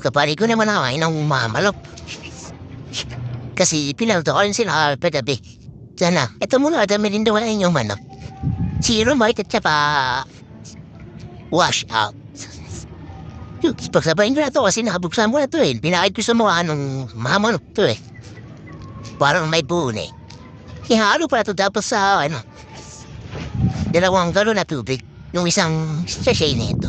Kapari ko naman ay ng mamalop. Kasi pinaldoon sila patabi. Sana, eto muna dami rin daw inyong manok. Zero might at saka wash out. Pagsabayin ko na to kasi nakabuksan mo na to eh. Pinakit ko sa mukha nung mamanok to eh. Parang may buon eh. Ihalo pa to tapos sa ano. Dalawang galo na tubig. nung isang sachet nito.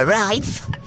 arrive.